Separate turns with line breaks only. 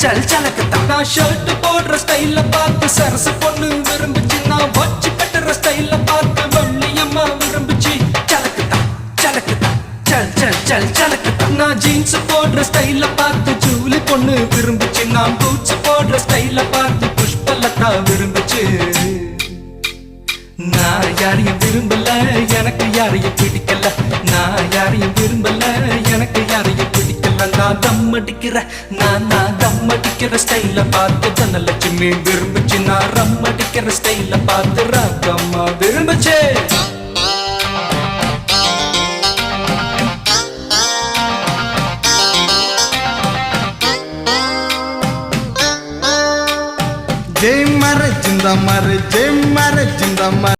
சல் சலக்குத்தான் நான் ஷர்ட் போடுற ஸ்டைல பார்த்து சரசு பொண்ணு விரும்புச்சு. நான் வச்சு கட்டுற ஸ்டைல பார்த்து வள்ளியம்மா விரும்புச்சு. சலக்குத்தான் சலக்குத்தான் சல் சல் சல் சலக்குத்தான் நான் ஜீன்ஸ் போடுற ஸ்டைல பார்த்து ஜூலி பொண்ணு விரும்புச்சு. நான் பூட்ஸ் போடுற ஸ்டைல பார்த்து புஷ்பலதா விரும்புச்சு. நான் யாரையும் விரும்பல எனக்கு யாரையும் பிடிக்கல. நான் யாரையும் விரும்பல அடிக்கிற நான் நான் ரம் அடிக்கிற ஸ்டைல பார்த்து தனலட்சுமி விரும்பிச்சு. நான் ரம் அடிக்கிற ஸ்டைல பார்த்து ராக்கம்மா விரும்பிச்சு.
ஜெய் மர ஜிந்தா மர ஜெய் மர ஜிந்தா மர